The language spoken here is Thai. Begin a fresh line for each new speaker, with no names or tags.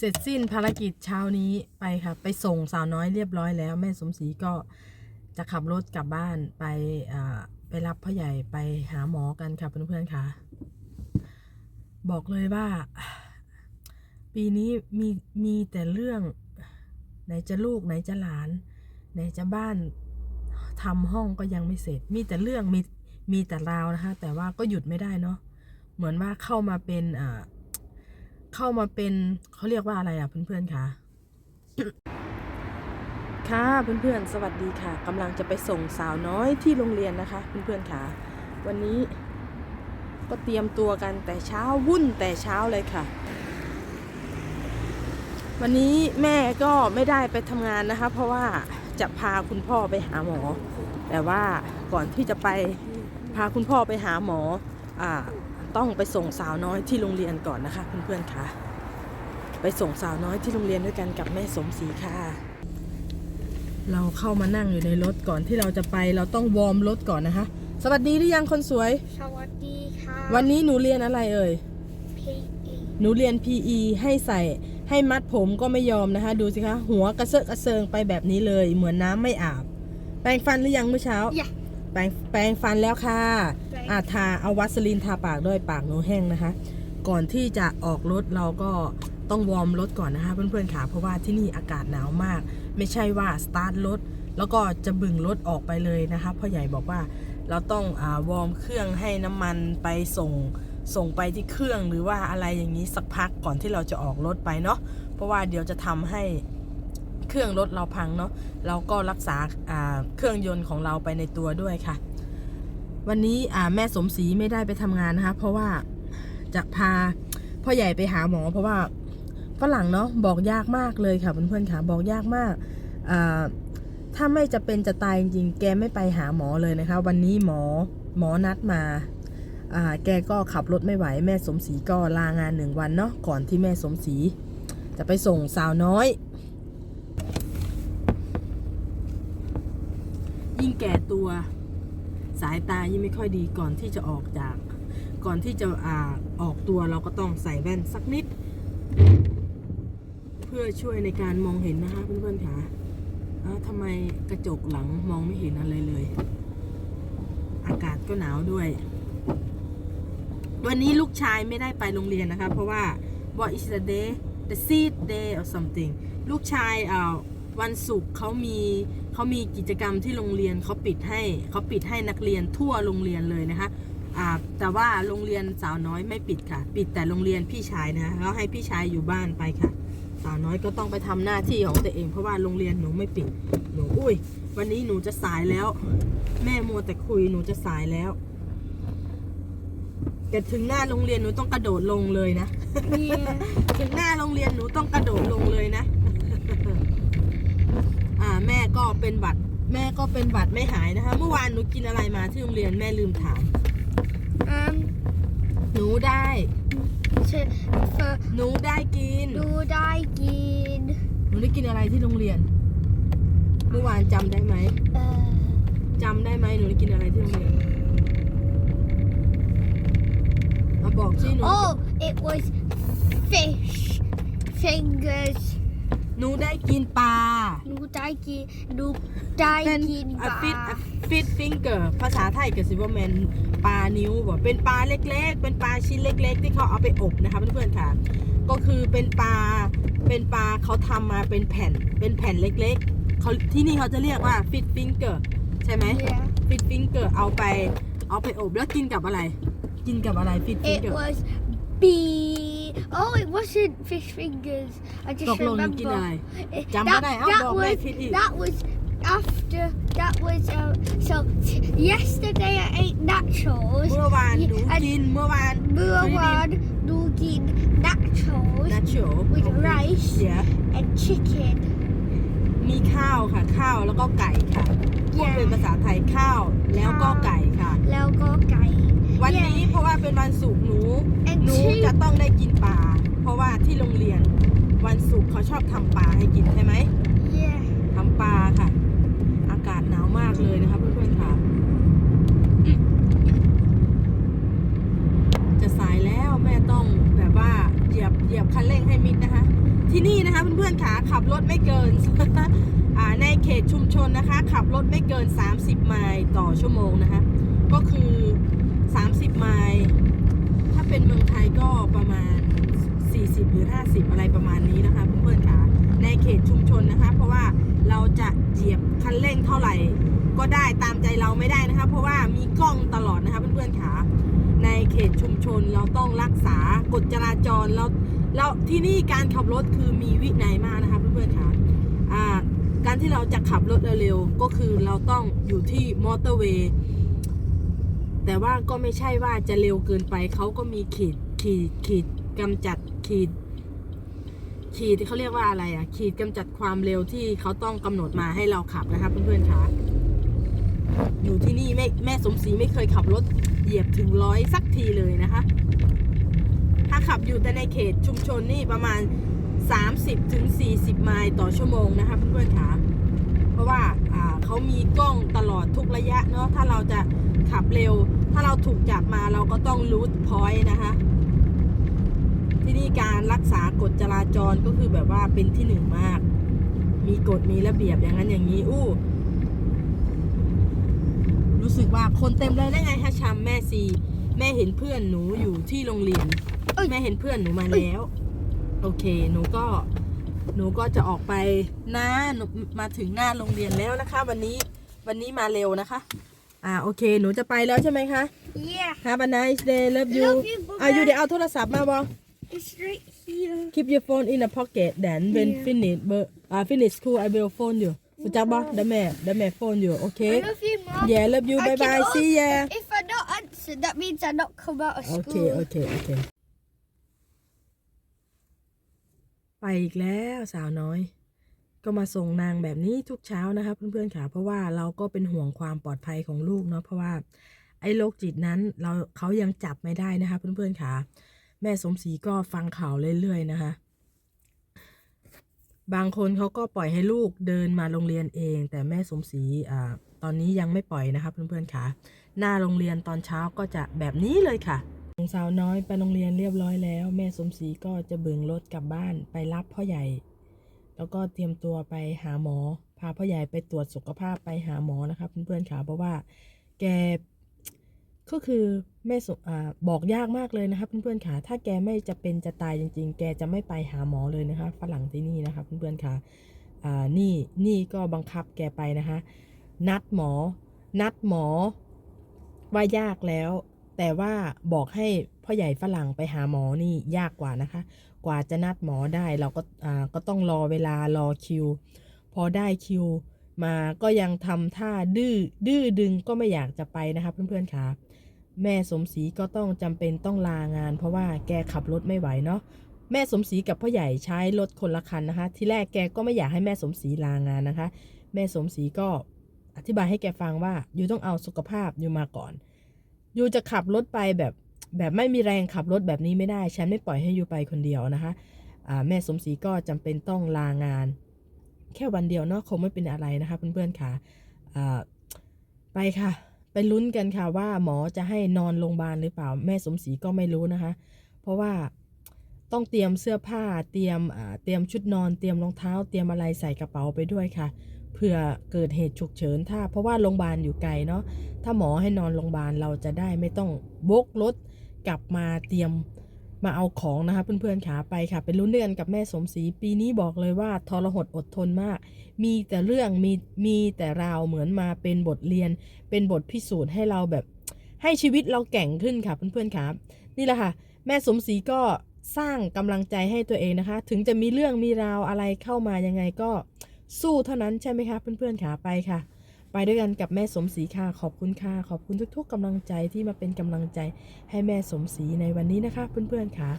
เสร็จสิ้นภารกิจเช้านี้ไปค่ะ ไปส่งสาวน้อยเรียบร้อยแล้ว แม่สมศรีก็จะขับรถกลับบ้านไปอ่าไปรับพ่อใหญ่ไปหาหมอกันค่ะเพื่อนๆค่ะ บอกเลยว่า ปีนี้มีมีแต่เรื่อง ไหนจะลูกไหนจะหลาน ไหนจะบ้านทำห้องก็ยังไม่เสร็จ มีแต่เรื่องมีมีแต่ราวนะคะ แต่ว่าก็หยุดไม่ได้เนาะเหมือนว่าเข้ามาเป็นอ่า เข้ามาเป็นเขาเรียกว่าอะไรอะเพื่อนๆคะค่ะเพื่อนๆ สวัสดีค่ะกำลังจะไปส่งสาวน้อยที่โรงเรียนนะคะ เพื่อนๆค่ะ วันนี้ก็เตรียมตัวกันแต่เช้าวุ่นแต่เช้าเลยค่ะ วันนี้แม่ก็ไม่ได้ไปทำงานนะคะ เพราะว่าจะพาคุณพ่อไปหาหมอ แต่ว่าก่อนที่จะไปพาคุณพ่อไปหาหมออ่า ต้องไปส่งสาวน้อยที่โรงเรียนก่อนนะคะ เพื่อนๆค่ะ ไปส่งสาวน้อยที่โรงเรียนด้วยกันกับแม่สมศรีค่ะ เราเข้ามานั่งอยู่ในรถก่อนที่เราจะไป เราต้องวอร์มรถก่อนนะคะ สวัสดีหรือยังคนสวย
สวัสดีค่ะ
วันนี้หนูเรียนอะไรเอ่ย
พี่อี
หนูเรียน PE ให้ใส่ให้มัดผมก็ไม่ยอมนะคะ ดูสิคะ หัวกระเซาะกระเซิงไปแบบนี้เลย เหมือนน้ำไม่อาบ แปรงฟันหรือยังเมื่อเช้า
อย่า
แปรงแปรงฟันแล้วค่ะ
แปรง
อาทาเอาวัสลีนทาปากด้วยปากหนูแห้งนะคะ ก่อนที่จะออกรถเราก็ต้องวอร์มรถก่อนนะคะเพื่อนๆค่ะเพราะว่าที่นี่อากาศหนาวมาก ไม่ใช่ว่าสตาร์ทรถแล้วก็จะบึงรถออกไปเลยนะคะพ่อใหญ่บอกว่าเราต้องอาวอร์มเครื่องให้น้ำมันไปส่งส่งไปที่เครื่องหรือว่าอะไรอย่างนี้สักพักก่อนที่เราจะออกรถไปเนาะเพราะว่าเดี๋ยวจะทำให้ เครื่องรถเราพังเนาะเราก็รักษาเครื่องยนต์ของเราไปในตัวด้วยค่ะ วันนี้แม่สมศรีไม่ได้ไปทำงานนะคะ เพราะว่าจะพาพ่อใหญ่ไปหาหมอ เพราะว่าฝรั่งเนาะบอกยากมากเลยค่ะเพื่อนๆค่ะบอกยากมากถ้าไม่จะเป็นจะตายจริงๆแกไม่ไปหาหมอเลยนะคะ วันนี้หมอหมอนัดมาแกก็ขับรถไม่ไหวแม่สมศรีก็ลางานหนึ่งวันเนาะก่อนที่แม่สมศรีจะไปส่งสาวน้อย ยิ่ง แก่ตัว สายตายิ่งไม่ค่อยดีก่อนที่จะออกจาก ก่อนที่จะอ่าออกตัวเราก็ต้องใส่แว่นสักนิด เพื่อช่วยในการมองเห็นนะคะเพื่อนๆค่ะอ้าวทำไมกระจกหลังมองไม่เห็นอะไรเลย อากาศก็หนาวด้วย วันนี้ลูกชายไม่ได้ไปโรงเรียนนะคะ เพราะว่า what is the day the seed day or something ลูกชายอ่าวันศุกร์เขามี เขามีกิจกรรมที่โรงเรียนเขาปิดให้เขาปิดให้นักเรียนทั่วโรงเรียนเลยนะคะอ่าแต่ว่าโรงเรียนสาวน้อยไม่ปิดค่ะ ปิดแต่โรงเรียนพี่ชายนะคะเขาให้พี่ชายอยู่บ้านไปค่ะ สาวน้อยก็ต้องไปทำหน้าที่ของตัวเอง เพราะว่าโรงเรียนหนูไม่ปิดหนูอุ้ย วันนี้หนูจะสายแล้ว แม่มัวแต่คุยหนูจะสายแล้วแต่ถึงหน้าโรงเรียนหนูต้องกระโดดลงเลยนะ
เนี่ย
ถึงหน้าโรงเรียนหนูต้องกระโดดลงเลยนะ อ่าแม่ก็ เป็นบัตรแม่ก็เป็นบัตรไม่หายนะคะ เมื่อวานหนูกินอะไรมาที่โรงเรียนแม่ลืมถาม
อืม
หนูได้
เชเฟอ
หนูได้กิน
ดูได้กิน
หนูได้กินอะไรที่โรงเรียน เมื่อวานจำได้ไหม
เอ่อ
จำได้ไหมหนูได้กินอะไรที่โรงเรียนมาบอกสิหนู
oh it was fish fingers
หนูได้กินปลา
ดูได้กินดูได้
เป็น
กินป
อะ
ลา
ฟิตฟิตฟิงเกอร์ภาษาไทยก็สิว่าแมนปลานิ้วบ่เป็นปลาเล็ก ๆ เป็นปลาชิ้นเล็ก ๆ ที่เขาเอาไปอบนะคะเพื่อนๆค่ะ ก็คือเป็นปลาเป็นปลาเขาทำมาเป็นแผ่นเป็นแผ่นเล็กๆเขาที่นี่เขาจะเรียกว่าฟิตฟิงเกอร์ใช่ไหม
Yeah.
ฟิตฟิงเกอร์เอาไปเอาไปอบแล้วกินกับอะไร กินกับอะไรฟิตฟิง
It
เกอร์
was bee. Oh, it wasn't fish fingers. I
ต
just
กลงหนูกินอะไร
remember. It-
จำไม่ได้ เอ้า
that
บอกแม่
was
ผิดอีก
that was after that was uh, so t- yesterday I ate nachos.
เมื่อวานหนู
and
กินเมื่อวาน
Merwan Nugin nachos
นัชโช
with rice
เดี๋ยว
and chicken.
มีข้าวค่ะ ข้าวแล้วก็ไก่ค่ะพูดเป็นภาษาไทยข้าวแล้วก็ไก่ค่ะ
แล้วก็ไก่
วันนี้เพราะว่าเป็นวันศุกร์หนู
and
หนู
two
จะต้องได้กินปลาเพราะว่าที่โรงเรียนวันศุกร์เขาชอบทำปลาให้กินใช่ไหม
yeah
ทำปลาค่ะ อากาศหนาวมากเลยนะคะเพื่อนๆค่ะ จะสายแล้วแม่ต้องแบบว่าเหยียบเหยียบคันเร่งให้มิดนะคะ ที่นี่นะคะเพื่อนๆขาขับรถไม่เกินในเขตชุมชนนะคะ ขับรถไม่เกิน 30 ไมล์ต่อชั่วโมงนะคะ ก็คือ 30 ไมล์ถ้าเป็นเมืองไทยก็ประมาณ 40 หรือ 50 อะไรประมาณนี้นะคะเพื่อนๆขาในเขตชุมชนนะคะ เพราะว่าเราจะเหยียบคันเร่งเท่าไหร่ ก็ได้ตามใจเราไม่ได้นะคะ เพราะว่ามีกล้องตลอดนะคะเพื่อนๆขาในเขตชุมชนเราต้องรักษากฎจราจรแล้ว แล้วที่นี่การขับรถคือมีวินัยมากนะคะเพื่อนๆขาอ่าการที่เราจะขับรถเร็วๆก็คือเราต้องอยู่ที่มอเตอร์เวย์แต่ว่าก็ไม่ใช่ว่าจะเร็วเกินไปเขาก็มีขีดขีดขีดกำจัดขีด ขีดที่เขาเรียกว่าอะไรอะขีดกำจัดความเร็วที่เขาต้องกำหนดมาให้เราขับนะคะเพื่อนๆคะอยู่ที่นี่แม่แม่สมศรีไม่เคยขับรถเหยียบถึงร้อยสักทีเลยนะคะ อยู่แต่ในเขตชุมชนนี่ประมาณ 30ถึง40ไมล์ต่อชั่วโมงนะคะเพื่อนๆคะเพราะว่าอ่าเขามีกล้องตลอดทุกระยะเนาะถ้าเราจะขับเร็ว ถ้าเราถูกจับมาเราก็ต้องรูทพอยต์นะคะที่นี่การรักษากฎจราจรก็คือแบบว่าเป็นที่หนึ่งมาก มีกฎมีระเบียบอย่างนั้นอย่างนี้อู้รู้สึกว่าคนเต็มเลยได้ไงฮะชามแม่ซี แม่เห็นเพื่อนหนูอยู่ที่โรงเรียน
เอ้ย
แม่เห็นเพื่อนหนูมาแล้ว โอเค หนูก็ หนูก็จะออกไปนะหนูมาถึงหน้าโรงเรียนแล้วนะคะ วันนี้ วันนี้มาเร็วนะคะ อ่า โอเค หนูจะไปแล้วใช่ไหมคะ
Yeah,
Have a nice day love you
Love you, bye-bye.
อะอยู่เดี๋ยวเอาโทรศัพท์มาบอ
it's right here.
keep your phone in a pocket then when
Yeah.
finish เบอร์อ่า finish school I will phone you รู้จักบ่เดี๋ยวแม่เดี๋ยวแม่ phone you โอเค
I love you, Mom.
yeah love you
I
bye
can
bye
al-
see ya
If I don't answer, that means I not come out of
โอ
school.
เค โอเค โอเค ไปอีกแล้วสาวน้อย ก็มาส่งนางแบบนี้ทุกเช้านะคะเพื่อนๆค่ะเพราะว่าเราก็เป็นห่วงความปลอดภัยของลูกเนาะเพราะว่าไอ้โรคจิตนั้นเราเขายังจับไม่ได้นะคะเพื่อนๆค่ะแม่สมศรีก็ฟังข่าวเรื่อยๆนะคะบางคนเขาก็ปล่อยให้ลูกเดินมาโรงเรียนเอง แต่แม่สมศรีอ่าตอนนี้ยังไม่ปล่อยนะคะเพื่อนๆค่ะ หน้าโรงเรียนตอนเช้าก็จะแบบนี้เลยค่ะ สาวน้อยไปโรงเรียนเรียบร้อยแล้ว แม่สมศรีก็จะเบิ่งรถกลับบ้านไปรับพ่อใหญ่ แล้วก็เตรียมตัวไปหาหมอ พาพ่อใหญ่ไปตรวจสุขภาพไปหาหมอนะคะเพื่อนๆค่ะเพราะว่าแกก็คือแม่สอบอกยากมากเลยนะคะเพื่อนๆค่ะถ้าแกไม่จะเป็นจะตายจริง ๆ แกจะไม่ไปหาหมอเลยนะคะฝรั่งที่นี่นะคะเพื่อนๆค่ะอ่านี่นี่ก็บังคับแกไปนะคะ นัดหมอ นัดหมอว่ายากแล้ว แต่ว่าบอกให้พ่อใหญ่ฝรั่งไปหาหมอนี่ยากกว่านะคะ กว่าจะนัดหมอได้เราก็อ่าก็ต้องรอเวลารอคิว พอได้คิวมาก็ยังทำท่าดื้อดื้อดึงก็ไม่อยากจะไปนะคะ เพื่อนๆค่ะแม่สมศรีก็ต้องจำเป็นต้องลางาน เพราะว่าแกขับรถไม่ไหวเนาะแม่สมศรีกับพ่อใหญ่ใช้รถคนละคันนะคะ ที่แรกแกก็ไม่อยากให้แม่สมศรีลางานนะคะ แม่สมศรีก็อธิบายให้แกฟังว่าอยู่ต้องเอาสุขภาพอยู่มาก่อน ยูจะขับรถไปแบบแบบไม่มีแรงขับรถแบบนี้ไม่ได้ ฉันไม่ปล่อยให้ยูไปคนเดียวนะคะอ่าแม่สมศรีก็จำเป็นต้องลางาน แค่วันเดียวเนาะคงไม่เป็นอะไรนะคะเพื่อนๆค่ะอ่าไปค่ะ ไปลุ้นกันค่ะว่าหมอจะให้นอนโรงพยาบาลหรือเปล่า แม่สมศรีก็ไม่รู้นะคะ เพราะว่าต้องเตรียมเสื้อผ้าเตรียมเตรียมชุดนอน เตรียมรองเท้า เตรียมอะไรใส่กระเป๋าไปด้วยค่ะ เผื่อเกิดเหตุฉุกเฉินถ้า เพราะว่าโรงพยาบาลอยู่ไกลเนาะถ้าหมอให้นอนโรงพยาบาลเราจะได้ไม่ต้องบกรถกลับมาเตรียมมาเอาของนะคะเพื่อนๆขาไปค่ะไปลุ้นเดือนกับแม่สมศรีปีนี้บอกเลยว่าทรหดอดทนมาก มีแต่เรื่องมีมีแต่ราวเหมือนมาเป็นบทเรียน เป็นบทพิสูจน์ให้เราแบบ ให้ชีวิตเราแก่งขึ้นค่ะเพื่อนๆค่ะนี่แหละค่ะ แม่สมศรีก็สร้างกำลังใจให้ตัวเองนะคะ ถึงจะมีเรื่องมีราวอะไรเข้ามายังไงก็ สู้เท่านั้นใช่ไหมคะเพื่อนๆขาไปค่ะ ไปด้วยกันกับแม่สมศรีค่ะขอบคุณค่ะขอบคุณทุก ๆกำลังใจที่มาเป็นกำลังใจให้แม่สมศรีในวันนี้นะคะ เพื่อนๆค่ะ